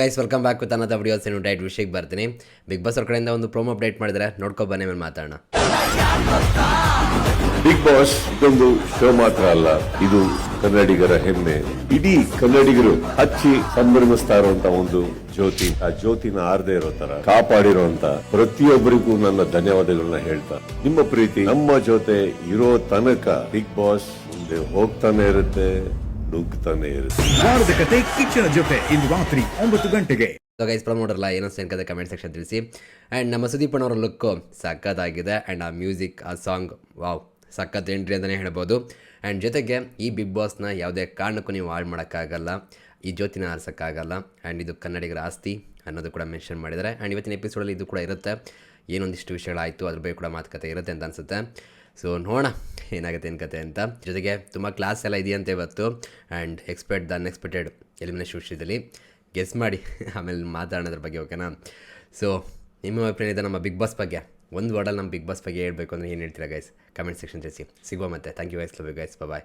Guys welcome back with ಅನ್ನದ videos ಏನು diet ವಿಷಯಕ್ಕೆ ಬರ್ತೀನಿ. ಬಿಗ್ ಬಾಸ್ ಅವ್ರ ಕಡೆಯಿಂದ ಒಂದು ಪ್ರೋಮೋ ಅಪ್ಡೇಟ್ ಮಾಡಿದ್ರೆ ನೋಡ್ಕೊ ಬನ್ನಿ ಮೇಲೆ ಮಾತಾಡೋಣ. ಬಿಗ್ ಬಾಸ್ ಇದೊಂದು ಶೋ ಮಾತ್ರ ಅಲ್ಲ, ಇದು ಕನ್ನಡಿಗರ ಹೆಮ್ಮೆ. ಇಡೀ ಕನ್ನಡಿಗರು ಹಚ್ಚಿ ಸಂಭ್ರಮಿಸ್ತಾ ಇರುವಂತ ಒಂದು ಜ್ಯೋತಿ. ಆ ಜ್ಯೋತಿನ ಆರದೇ ಇರೋ ತರ ಕಾಪಾಡಿರುವಂತ ಪ್ರತಿಯೊಬ್ಬರಿಗೂ ನನ್ನ ಧನ್ಯವಾದಗಳನ್ನ ಹೇಳ್ತಾ. ನಿಮ್ಮ ಪ್ರೀತಿ, ನಮ್ಮ ಜೊತೆ ಇರೋ ತನಕ ಬಿಗ್ ಬಾಸ್ ಮುಂದೆ ಹೋಗ್ತಾನೆ ಇರುತ್ತೆ. ನುಗ್ತಾನೆ ಇರುತ್ತೆ ವಾರದ ಕತೆ ಕಿಚ್ಚನ ಜೊತೆ ಇಂದು ರಾತ್ರಿ ಒಂಬತ್ತು ಗಂಟೆಗೆ. ಸೊ ಗೈಸ್ ಪ್ರಮೋಟ್ ನೋಡಲ್ಲ ಏನೋ ಅನ್ಕದೆ ಕಮೆಂಟ್ ಸೆಕ್ಷನ್ ತಿಳಿಸಿ. ಆ್ಯಂಡ್ ನಮ್ಮ ಸುದೀಪ್ ಅವರ ಲುಕ್ಕು ಸಖತ್ತಾಗಿದೆ ಆ್ಯಂಡ್ ಆ ಮ್ಯೂಸಿಕ್ ಆ ಸಾಂಗ್ ವಾವ್ ಸಖತ್ ಎಂಟ್ರಿ ಅಂತಲೇ ಹೇಳ್ಬೋದು. ಆ್ಯಂಡ್ ಜೊತೆಗೆ ಈ ಬಿಗ್ ಬಾಸ್ನ ಯಾವುದೇ ಕಾರಣಕ್ಕೂ ನೀವು ಹಾಳು ಮಾಡೋಕ್ಕಾಗಲ್ಲ ಈ ಜ್ಯೋತಿನ ಆರಿಸೋಕ್ಕಾಗಲ್ಲ ಆ್ಯಂಡ್ ಇದು ಕನ್ನಡಿಗರ ಆಸ್ತಿ ಅನ್ನೋದು ಕೂಡ ಮೆನ್ಷನ್ ಮಾಡಿದ್ದಾರೆ. ಆ್ಯಂಡ್ ಇವತ್ತಿನ ಎಪಿಸೋಡಲ್ಲಿ ಇದು ಕೂಡ ಇರುತ್ತೆ. ಏನೊಂದಿಷ್ಟು ವಿಷಯಗಳಾಯಿತು ಅದ್ರ ಬಗ್ಗೆ ಕೂಡ ಮಾತುಕತೆ ಇರುತ್ತೆ ಅಂತ ಅನಿಸುತ್ತೆ. ಸೊ ನೋಡೋಣ ಏನಾಗುತ್ತೆ ಏನು ಕತೆ ಅಂತ. ಜೊತೆಗೆ ತುಂಬ ಕ್ಲಾಸ್ ಎಲ್ಲ ಇದೆಯಂತೆ ಇವತ್ತು. And expect the unexpected elimination ವಿಷಯದಲ್ಲಿ ಗೆಸ್ ಮಾಡಿ. ಆಮೇಲೆ ಮಾತಾಡೋದ್ರ ಬಗ್ಗೆ ಓಕೆನಾ ಸೊ ನಿಮ್ಮ ಅಭಿಪ್ರಾಯ ಇದೆ ನಮ್ಮ ಬಿಗ್ ಬಾಸ್ ಬಗ್ಗೆ. ಒಂದು ವರ್ಡಲ್ಲಿ ನಮ್ಮ ಬಿಗ್ ಬಾಸ್ ಬಗ್ಗೆ ಹೇಳಬೇಕು ಅಂದರೆ ಏನು ಹೇಳ್ತೀರಾ ಗೈಸ್ ಕಮೆಂಟ್ ಸೆಕ್ಷನ್ ತಿಳಿಸಿ. ಸಿಗುವ ಮತ್ತೆ. Thank you guys love you guys bye